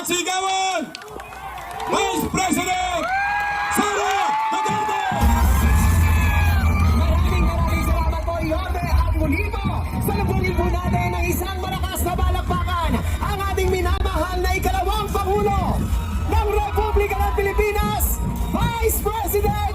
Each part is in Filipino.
at sigawan! Vice President Sara Duterte! Maraming maraming salamat po, Yorme. At muli po, salubungin po ng isang malakas na balakbakan ang ating minamahal na ikalawang Pangulo ng Republika ng Pilipinas, Vice President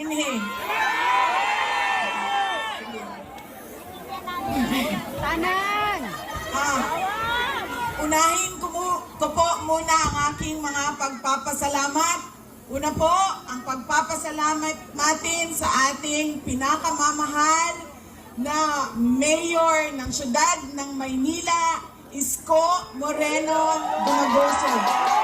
dinhi. Tanan! Ah, unahin ko, mo, ko po muna ang aking mga pagpapasalamat. Una po, ang pagpapasalamat natin sa ating pinakamamahal na mayor ng syudad ng Maynila, Isko Moreno Dumagoso.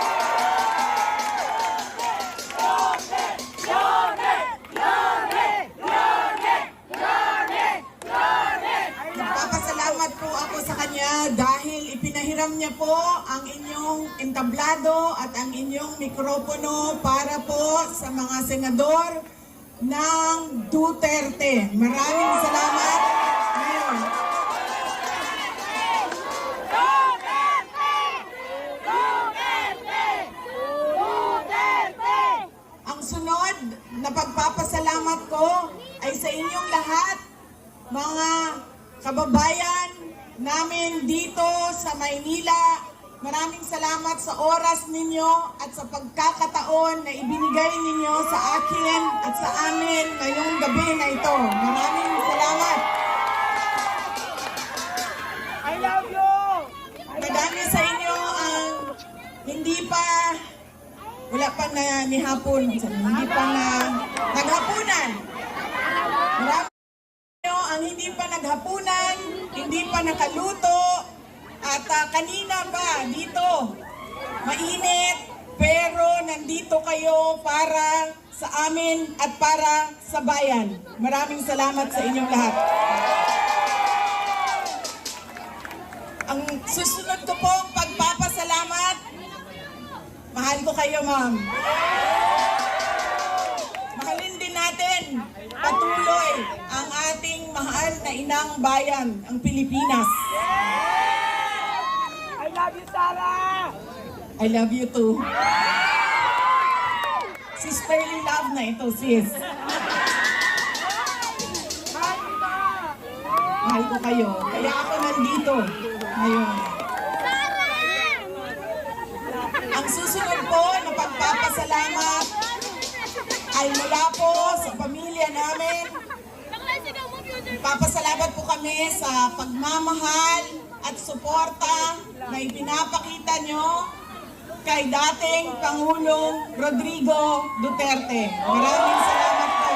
Dahil ipinahiram niya po ang inyong entablado at ang inyong mikropono para po sa mga senador ng Duterte. Maraming salamat. Mayor. Ang sunod na pagpapasalamat ko ay sa inyong lahat, mga kababayan namin dito sa Maynila. Maraming salamat sa oras ninyo at sa pagkakataon na ibinigay ninyo sa akin at sa amin ngayong gabi na ito. Maraming salamat. I love you! Madami sa inyo ang hindi pa wala pa na ni hapon, hindi pa na naghapunan. Marami sa inyo ang hindi pa naghapunan, hindi pa nakaluto, at ah, kanina pa dito, mainit, pero nandito kayo para sa amin at para sa bayan. Maraming salamat sa inyong lahat. Ang susunod ko pong pagpapasalamat, mahal ko kayo ma'am. Mahalin din natin patuloy ang ating mahal na inang bayan, ang Pilipinas. I love you, Sarah! I love you too. Sisterly love na ito, sis. Mahal ko kayo. Kaya ako nandito ngayon. Ang susunod po na pagpapasalamat ay mula po sa pamilya namin. Papasalamat po kami sa pagmamahal at suporta na ipinapakita nyo kay dating Pangulong Rodrigo Duterte. Maraming salamat po.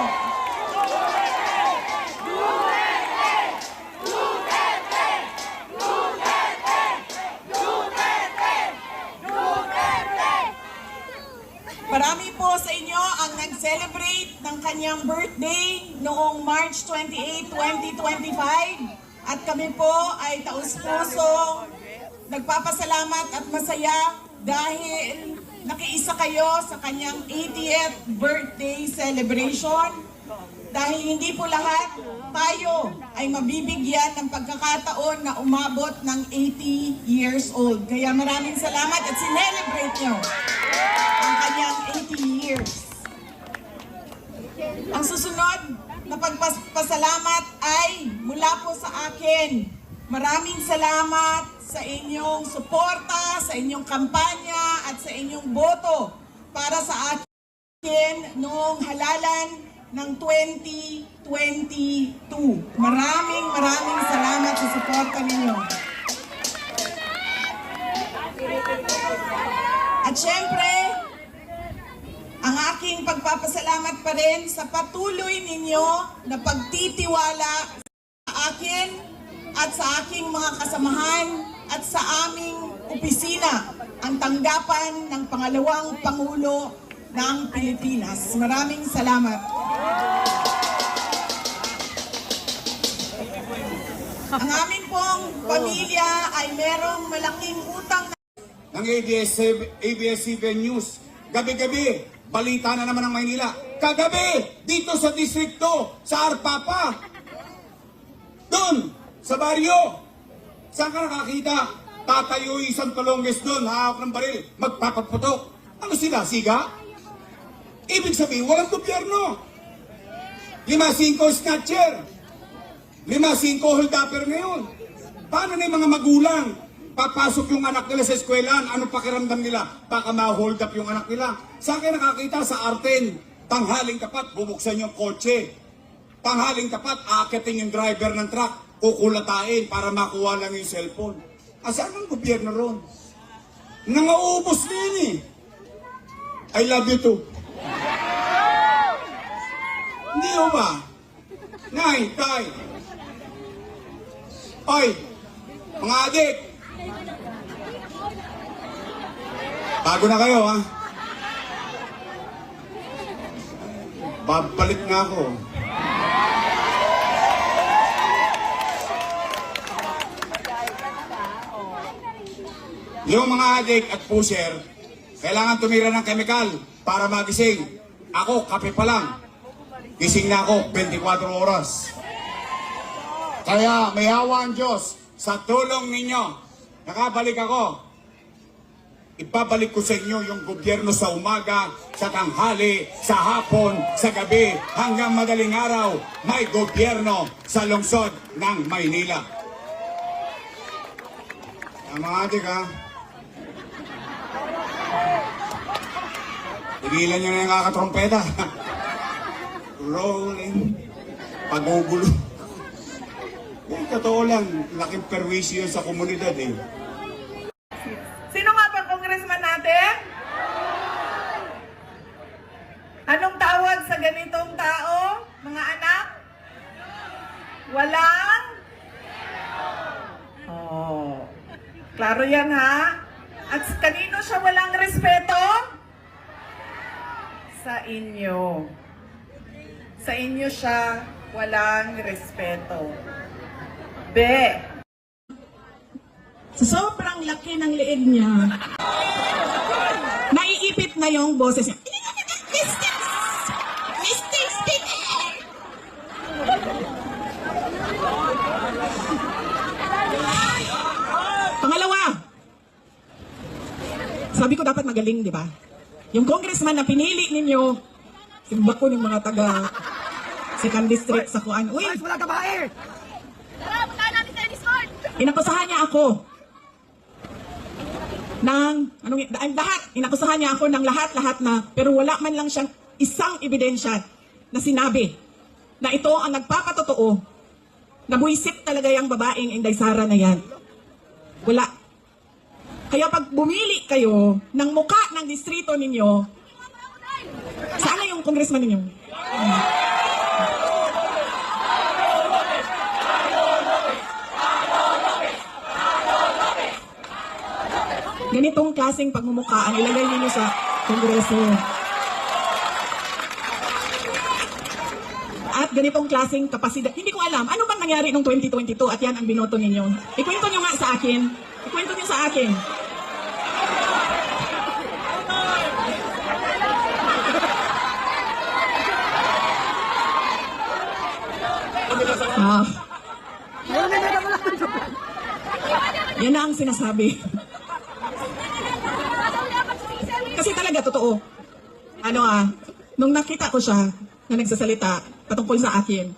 Marami po sa inyo ang nag-celebrate ng kanyang birthday noong March 28, 2025. At kami po ay taus-puso nagpapasalamat at masaya dahil nakiisa kayo sa kanyang 80th birthday celebration. Dahil hindi po lahat tayo ay mabibigyan ng pagkakataon na umabot ng 80 years old. Kaya maraming salamat at sinelebrate nyo ang kanyang 80 years. Ang susunod na pagpasalamat ay mula po sa akin. Maraming salamat sa inyong suporta, sa inyong kampanya at sa inyong boto para sa akin noong halalan ng 2022. Maraming maraming salamat sa suporta ninyo. At syempre, pagpapasalamat pa rin sa patuloy ninyo na pagtitiwala sa akin at sa aking mga kasamahan at sa aming opisina, ang tanggapan ng pangalawang Pangulo ng Pilipinas. Maraming salamat. Ang amin pong pamilya ay merong malaking utang ng ABS-CBN News. Gabi-gabi, balita na naman ng Maynila. Kagabi, dito sa distrito, sa Arpapa. Doon, sa baryo. Saan ka nakakita? Tatayo isang tulongges doon, hawak ng baril, magpapaputok. Ano sila, siga? Ibig sabihin, walang gobyerno. Lima-singko snatcher. Lima-singko hold-upper ngayon. Paano na yung mga magulang? Papasok yung anak nila sa eskwelahan, ano pakiramdam nila? Baka ma-hold up yung anak nila. Sa akin nakakita sa Arten, tanghaling tapat, bubuksan yung kotse. Tanghaling tapat, aakitin yung driver ng truck, kukulatain para makuha lang yung cellphone. Asan ang gobyerno ron? Nangaubos na yun eh. I love you too. Hindi ho ba? Nay, tay. Oy, mga adik. Bago na kayo, ha? Babalik na ako. Yung mga adik at pusher, kailangan tumira ng kemikal para magising. Ako, kape pa lang. Gising na ako 24 oras. Kaya may awa ang Diyos sa tulong ninyo. Nakabalik ako. Ibabalik ko sa inyo yung gobyerno sa umaga, sa tanghali, sa hapon, sa gabi, hanggang madaling araw, may gobyerno sa lungsod ng Maynila. Mga adik ha, tigilan nyo na yung kakatrompeta. Rolling, pagugulo. Eh, totoo lang, laking perwisyo sa komunidad eh. Sino nga ba congressman natin? Anong tawag sa ganitong tao, mga anak? Walang? Oh. Klaro yan ha? At kanino siya walang respeto? Sa inyo. Sa inyo siya walang respeto. Be, sa sobrang laki ng leeg niya, naiipit na yung boses niya. Sabi ko dapat magaling, di ba? Yung congressman na pinili ninyo, simba ko ng mga taga second district sa Kuan. Uy, Wala ka bae! Inapasahan niya ako. ng anong lahat inakusahan niya ako ng lahat-lahat na pero wala man lang siyang isang ebidensya na sinabi na ito ang nagpapatotoo na buisit talaga yung babaeng Inday Sara na yan. Wala. Kaya pag bumili kayo ng muka ng distrito ninyo, sana yung congressman ninyo. Ganitong klaseng pagmumukha ang ilagay ninyo sa kongreso. At ganitong klaseng kapasidad. Hindi ko alam, ano bang nangyari noong 2022 at yan ang binoto ninyo? Ikwento nyo nga sa akin. Ikwento nyo sa akin. Ah. Yan na ang sinasabi. Talaga, totoo. Ano ah, nung nakita ko siya na nagsasalita patungkol sa akin,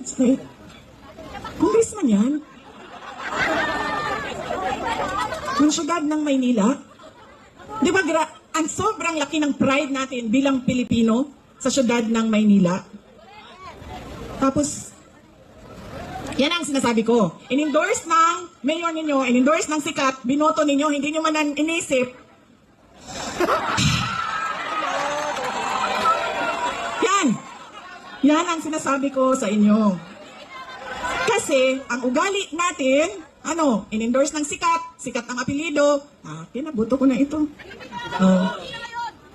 sabi, congressman yan? Ng syudad ng Maynila? Di ba, gra- ang sobrang laki ng pride natin bilang Pilipino sa syudad ng Maynila. Tapos, yan ang sinasabi ko. In-endorse ng mayor ninyo, in-endorse ng sikat, binoto ninyo, hindi nyo man inisip. Yan! Yan ang sinasabi ko sa inyo. Kasi, ang ugali natin, ano, in-endorse ng sikat, sikat ang apelido, ah, kinabuto ko na ito. Oh.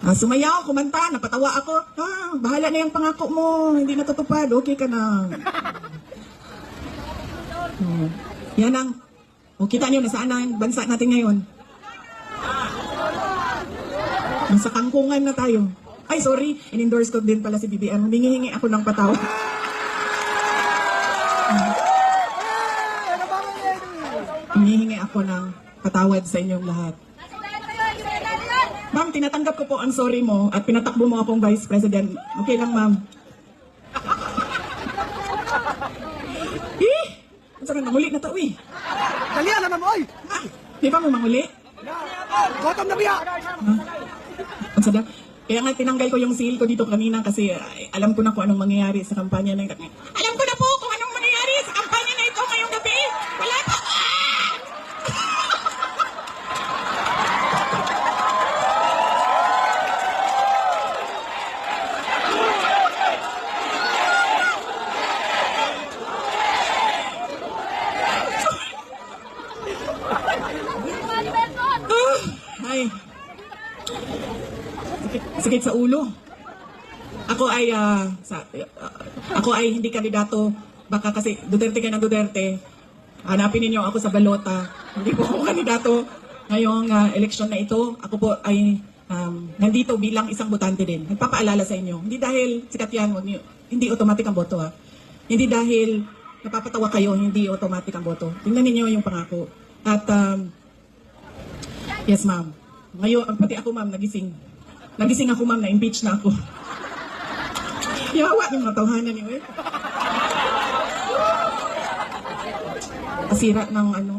Ah, sumayaw, kumanta, napatawa ako. Ah, bahala na yung pangako mo, hindi natutupad, okay ka na. Oh. Yan ang, o kita niyo, nasaan na ang bansa natin ngayon? Nasa kangkungan na tayo. Ay, sorry, in-endorse ko din pala si BBM. Humingi-hingi ako ng patawa. Humingi ako ng patawad sa inyong lahat. Ma'am, tinatanggap ko po ang sorry mo at pinatakbo mo akong Vice President. Okay lang, ma'am. Eh! Ang sarang namuli na to, eh. Dali naman mo, oy! Ah, di ba mo manguli? Gotom na biya! Ang sada. Kaya nga tinanggal ko yung seal ko dito kanina kasi ay, alam ko na kung anong mangyayari sa kampanya ito. Alam ko na po kung anong mangyayari sa kampanya na ito ngayong gabi. Wala pa. Ah! Ah, ay. Sakit, sakit sa ulo. Ako ay ah, sa, ah, ay hindi kandidato baka kasi Duterte ka ng Duterte. Hanapin ninyo ako sa balota. Hindi po ako kandidato ngayong ah, eleksyon na ito. Ako po ay um, nandito bilang isang botante din. Nagpapaalala sa inyo. Hindi dahil sikat yan, niyo- hindi automatic ang boto ha. Hindi dahil napapatawa kayo, hindi automatic ang boto. Tingnan ninyo yung pangako. At um, Yes, ma'am. Ngayon, pati ako, ma'am, nagising. Nagising ako, ma'am, na-impeach na ako. Yawa ng mga tawhanan niyo, eh. Kasira ng ano.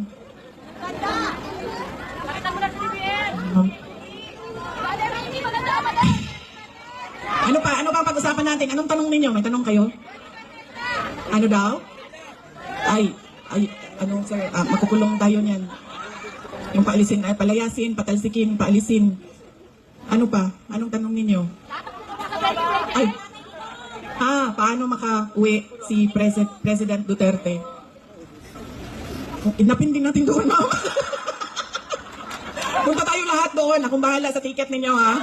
Ma'am. Ano pa? Ano pa ang pag-usapan natin? Anong tanong ninyo? May tanong kayo? Ano daw? Ay, ay, ano, sir, ah, makukulong tayo niyan. Yung paalisin, ay palayasin, patalsikin, paalisin. Ano pa? Anong tanong ninyo? Ay, ah, paano maka-uwi si President, President Duterte? Inapin din natin doon, ma'am. Punta tayo lahat doon. Akong bahala sa ticket ninyo, ha?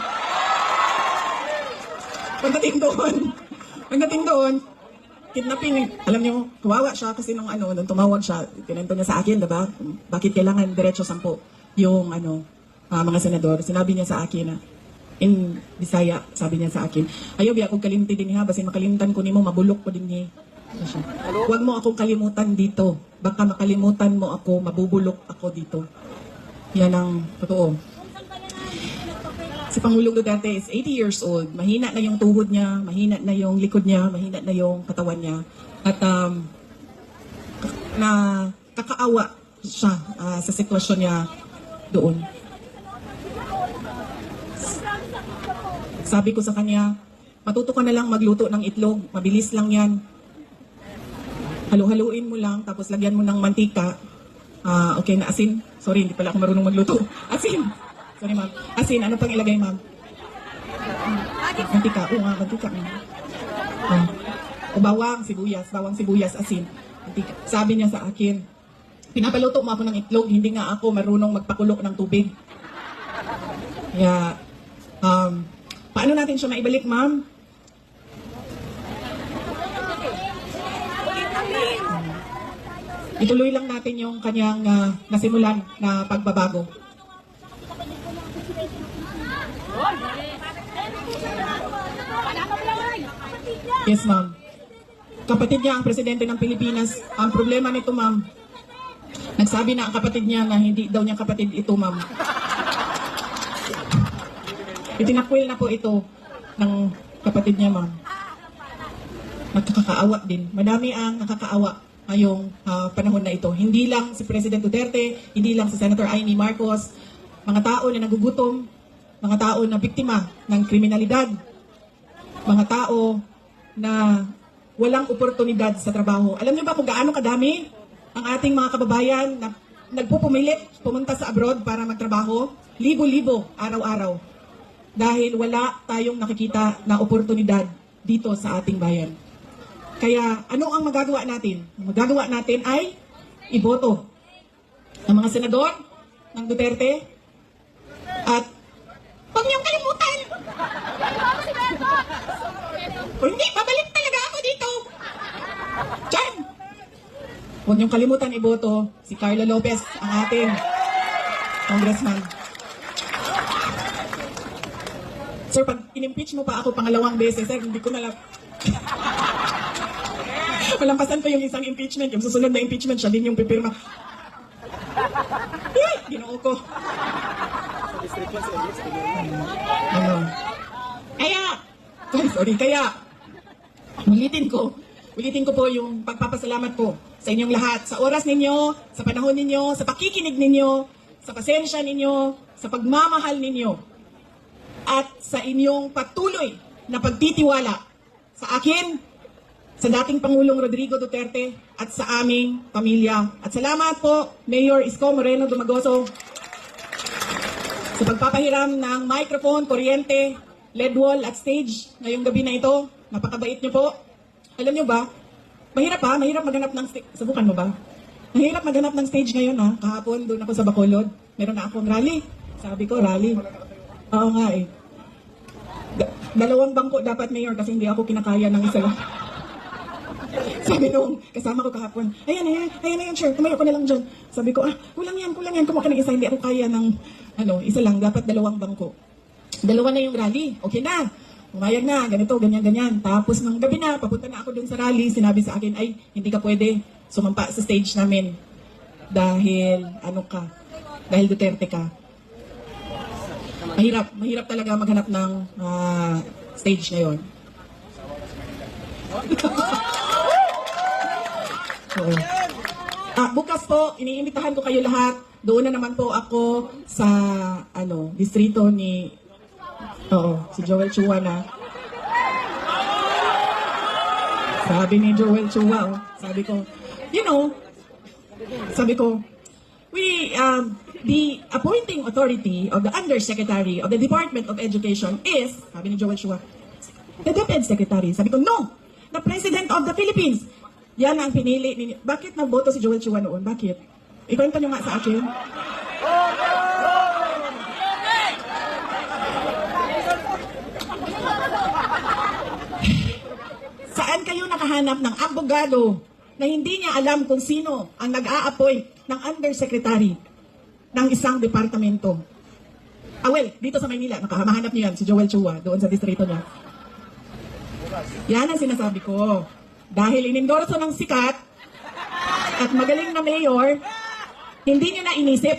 Pagdating doon. Pagdating doon, kidnapping. Alam niyo, kawawa siya kasi nung ano, nung tumawag siya, tinento niya sa akin, diba? Bakit kailangan diretso sampo yung ano, ah, mga senador. Sinabi niya sa akin na, in Bisaya, sabi niya sa akin, ayaw biya akong kalimti din niya, basin makalimtan ko nimo mabulok ko din niya. Siya? Huwag mo akong kalimutan dito. Baka makalimutan mo ako, mabubulok ako dito. Yan ang totoo. Si Pangulong Duterte is 80 years old. Mahina na yung tuhod niya, mahina na yung likod niya, mahina na yung katawan niya. At um, na kakaawa siya ah, sa sitwasyon niya doon. Sabi ko sa kanya, matuto ka na lang magluto ng itlog. Mabilis lang yan. Halu-haluin mo lang, tapos lagyan mo ng mantika. Ah, okay na asin. Sorry, hindi pala ako marunong magluto. Asin. Sorry, ma'am. Asin, ano pang ilagay, ma'am? Mantika. Oo nga, mantika. Ah. O bawang, sibuyas. Bawang, sibuyas, asin. Mantika. Sabi niya sa akin, pinapaluto mo ako ng itlog, hindi nga ako marunong magpakulo ng tubig. Kaya, um, paano natin siya maibalik, ma'am? Ituloy lang natin yung kanyang ah, nasimulan na pagbabago. Yes, ma'am. Kapatid niya ang presidente ng Pilipinas. Ang problema nito, ma'am, nagsabi na ang kapatid niya na hindi daw niya kapatid ito, ma'am. Itinakwil na po ito ng kapatid niya, ma'am. Nakakaawa din. Madami ang nakakaawa ngayong ah, panahon na ito. Hindi lang si President Duterte, hindi lang si Senator Amy Marcos, mga tao na nagugutom, mga tao na biktima ng kriminalidad, mga tao na walang oportunidad sa trabaho. Alam niyo ba kung gaano kadami ang ating mga kababayan na nagpupumilit pumunta sa abroad para magtrabaho? Libo-libo araw-araw. Dahil wala tayong nakikita na oportunidad dito sa ating bayan. Kaya ano ang magagawa natin? Ang magagawa natin ay iboto ng mga senador ng Duterte at huwag niyong kalimutan o hindi, babalik talaga ako dito. Diyan. Huwag niyong kalimutan iboto si Carla Lopez, ang ating congressman. Sir, pag in-impeach mo pa ako pangalawang beses, sir, hindi ko na lang... Malampasan ko yung isang impeachment. Yung susunod na impeachment, siya din yung pipirma. Eh, ginoo ko. Ano? Kaya, ay, sorry, kaya, ulitin ko, ulitin ko po yung pagpapasalamat ko sa inyong lahat, sa oras ninyo, sa panahon ninyo, sa pakikinig ninyo, sa pasensya ninyo, sa pagmamahal ninyo, at sa inyong patuloy na pagtitiwala sa akin, sa dating Pangulong Rodrigo Duterte, at sa aming pamilya. At salamat po, Mayor Isko Moreno Dumagoso, sa pagpapahiram ng microphone, kuryente, LED wall at stage ngayong gabi na ito. Napakabait niyo po. Alam niyo ba, mahirap ha, mahirap maghanap ng stage. Subukan mo ba? Mahirap maghanap ng stage ngayon ha. Kahapon doon ako sa Bacolod. Meron na akong rally. Sabi ko, rally. Oo nga eh. Da- dalawang bangko dapat mayor kasi hindi ako kinakaya ng isa lang. Sabi nung kasama ko kahapon, ayan, ayan, ayan, ayan, sure, tumayo ko na lang dyan. Sabi ko, ah, kulang yan, kulang yan, kumuha ka ng isa, hindi ako kaya ng, ano, isa lang, dapat dalawang bangko. Dalawa na yung rally, okay na. Umayag na, ganito, ganyan, ganyan. Tapos nung gabi na, papunta na ako dun sa rally, sinabi sa akin, ay, hindi ka pwede sumampa sa stage namin. Dahil, ano ka, dahil Duterte ka. Mahirap, mahirap talaga maghanap ng ah, stage ngayon. Ah, bukas po, iniimbitahan ko kayo lahat. Doon na naman po ako sa ano, distrito ni Oo, si Joel Chua na. Sabi ni Joel Chua, oh, sabi ko, you know, sabi ko, we, um, the appointing authority of the Undersecretary of the Department of Education is, sabi ni Joel Chua, the DepEd Secretary. Sabi ko, no, the President of the Philippines. Yan ang pinili ninyo. Bakit nagboto si Joel Chua noon? Bakit? Ikwento nyo nga sa akin. Saan kayo nakahanap ng abogado na hindi niya alam kung sino ang nag-a-appoint ng undersecretary ng isang departamento? Ah, well, dito sa Maynila, nakamahanap niyo yan, si Joel Chua, doon sa distrito niya. Yan ang sinasabi ko. Dahil inendorso ng sikat at magaling na mayor, hindi niyo na inisip,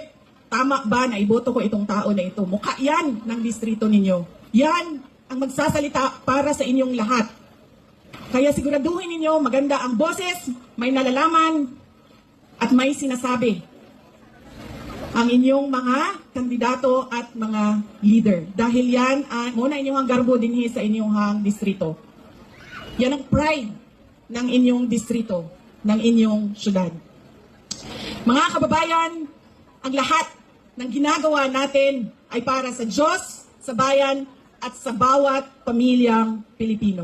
tama ba na iboto ko itong tao na ito? Mukha yan ng distrito ninyo. Yan ang magsasalita para sa inyong lahat. Kaya siguraduhin ninyo maganda ang boses, may nalalaman, at may sinasabi. Ang inyong mga kandidato at mga leader. Dahil yan, ang muna inyong garbo din sa inyong hang distrito. Yan ang pride ng inyong distrito, ng inyong syudad. Mga kababayan, ang lahat ng ginagawa natin ay para sa Diyos, sa bayan, at sa bawat pamilyang Pilipino.